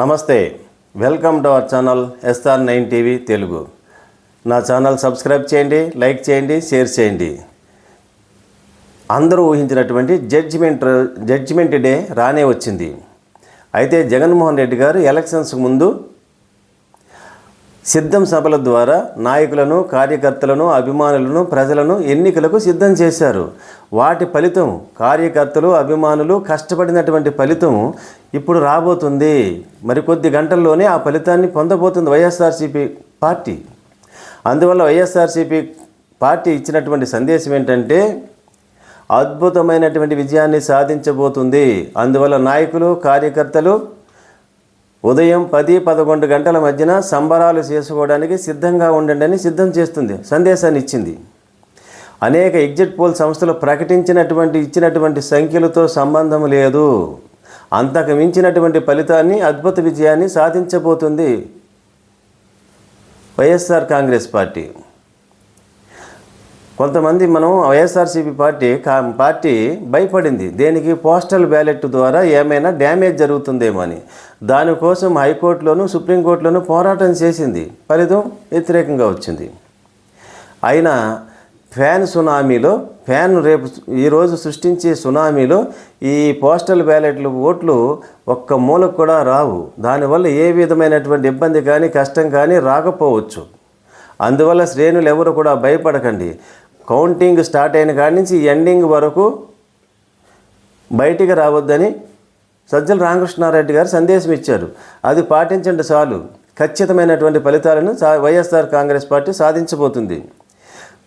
నమస్తే welcome to our channel SR nine TV Telugu. నా channel subscribe చేయండి like చేయండి షేర్ చేయండి. అందరూ ఊహించినటువంటి జడ్జిమెంట్ జడ్జిమెంట్ డే రానే వచ్చింది. అయితే జగన్మోహన్ రెడ్డి గారు ఎలక్షన్స్కి ముందు సిద్ధం సభల ద్వారా నాయకులను కార్యకర్తలను అభిమానులను ప్రజలను ఎన్నికలకు సిద్ధం చేశారు. వాటి ఫలితం కార్యకర్తలు అభిమానులు కష్టపడినటువంటి ఫలితం ఇప్పుడు రాబోతుంది. మరికొద్ది గంటల్లోనే ఆ ఫలితాన్ని పొందబోతుంది వైఎస్ఆర్సీపీ పార్టీ. అందువల్ల వైఎస్ఆర్సీపీ పార్టీ ఇచ్చినటువంటి సందేశం ఏంటంటే అద్భుతమైనటువంటి విజయాన్ని సాధించబోతుంది. అందువల్ల నాయకులు కార్యకర్తలు ఉదయం పది పదకొండు గంటల మధ్యన సంబరాలు చేసుకోవడానికి సిద్ధంగా ఉండండి అని సిద్ధం చేస్తుంది సందేశాన్ని ఇచ్చింది. అనేక ఎగ్జిట్ పోల్ సంస్థలు ప్రకటించినటువంటి ఇచ్చినటువంటి సంఖ్యలతో సంబంధం లేదు. అంతకు మించినటువంటి ఫలితాన్ని అద్భుత విజయాన్ని సాధించబోతుంది వైఎస్ఆర్ కాంగ్రెస్ పార్టీ. కొంతమంది మనం వైఎస్ఆర్సీపీ పార్టీ కా పార్టీ భయపడింది. దేనికి? పోస్టల్ బ్యాలెట్ ద్వారా ఏమైనా డ్యామేజ్ జరుగుతుందేమో అని. దానికోసం హైకోర్టులోను సుప్రీంకోర్టులోను పోరాటం చేసింది. ఫలితం వ్యతిరేకంగా వచ్చింది. అయినా ఫ్యాన్ సునామీలో ఫ్యాన్ రేపు ఈరోజు సృష్టించే సునామీలో ఈ పోస్టల్ బ్యాలెట్లు ఓట్లు ఒక్క మూలకు కూడా రావు. దానివల్ల ఏ విధమైనటువంటి ఇబ్బంది కానీ కష్టం కానీ రాకపోవచ్చు. అందువల్ల శ్రేణులు ఎవరు కూడా భయపడకండి. కౌంటింగ్ స్టార్ట్ అయిన కాడి నుంచి ఎండింగ్ వరకు బయటికి రావద్దని సజ్జల రామకృష్ణారెడ్డి గారు సందేశం ఇచ్చారు. అది పాటించండి చాలు. ఖచ్చితమైనటువంటి ఫలితాలను వైఎస్ఆర్ కాంగ్రెస్ పార్టీ సాధించబోతుంది.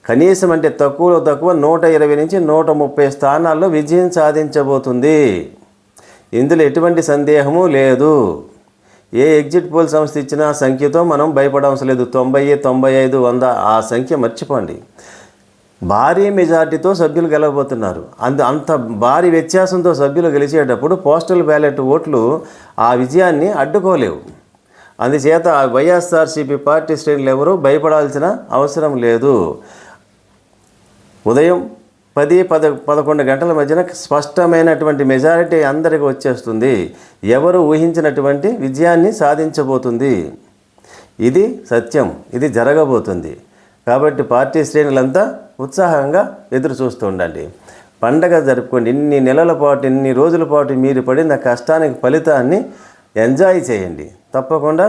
కనీసం అంటే తక్కువలో తక్కువ నూట ఇరవై నుంచి నూట ముప్పై స్థానాల్లో విజయం సాధించబోతుంది. ఇందులో ఎటువంటి సందేహము లేదు. ఏ ఎగ్జిట్ పోల్ సంస్థ ఇచ్చిన సంఖ్యతో మనం భయపడవలసిన లేదు. తొంభై తొంభై ఐదు వంద ఆ సంఖ్య మర్చిపోండి. భారీ మెజార్టీతో సభ్యులు గెలవబోతున్నారు. అందు అంత భారీ వ్యత్యాసంతో సభ్యులు గెలిచేటప్పుడు పోస్టల్ బ్యాలెట్ ఓట్లు ఆ విజయాన్ని అడ్డుకోలేవు. అందుచేత వైఎస్ఆర్సీపీ పార్టీ శ్రేణులు ఎవరూ భయపడాల్సిన అవసరం లేదు. ఉదయం పది పద పదకొండు గంటల మధ్యన స్పష్టమైనటువంటి మెజారిటీ అందరికి వచ్చేస్తుంది. ఎవరు ఊహించినటువంటి విజయాన్ని సాధించబోతుంది? ఇది సత్యం. ఇది జరగబోతుంది. కాబట్టి పార్టీ శ్రేణులంతా ఉత్సాహంగా ఎదురు చూస్తూ ఉండండి పండగ జరుపుకోండి. ఇన్ని నెలల పాటు ఇన్ని రోజుల పాటు మీరు పడిన కష్టానికి ఫలితాన్ని ఎంజాయ్ చేయండి. తప్పకుండా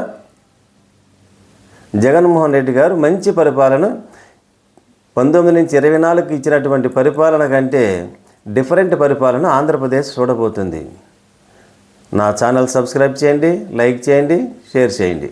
జగన్మోహన్ రెడ్డి గారు మంచి పరిపాలన పంతొమ్మిది నుంచి ఇరవై నాలుగుకి ఇచ్చినటువంటి పరిపాలన కంటే డిఫరెంట్ పరిపాలన ఆంధ్రప్రదేశ్ చూడబోతుంది. నా ఛానల్ సబ్స్క్రైబ్ చేయండి లైక్ చేయండి షేర్ చేయండి.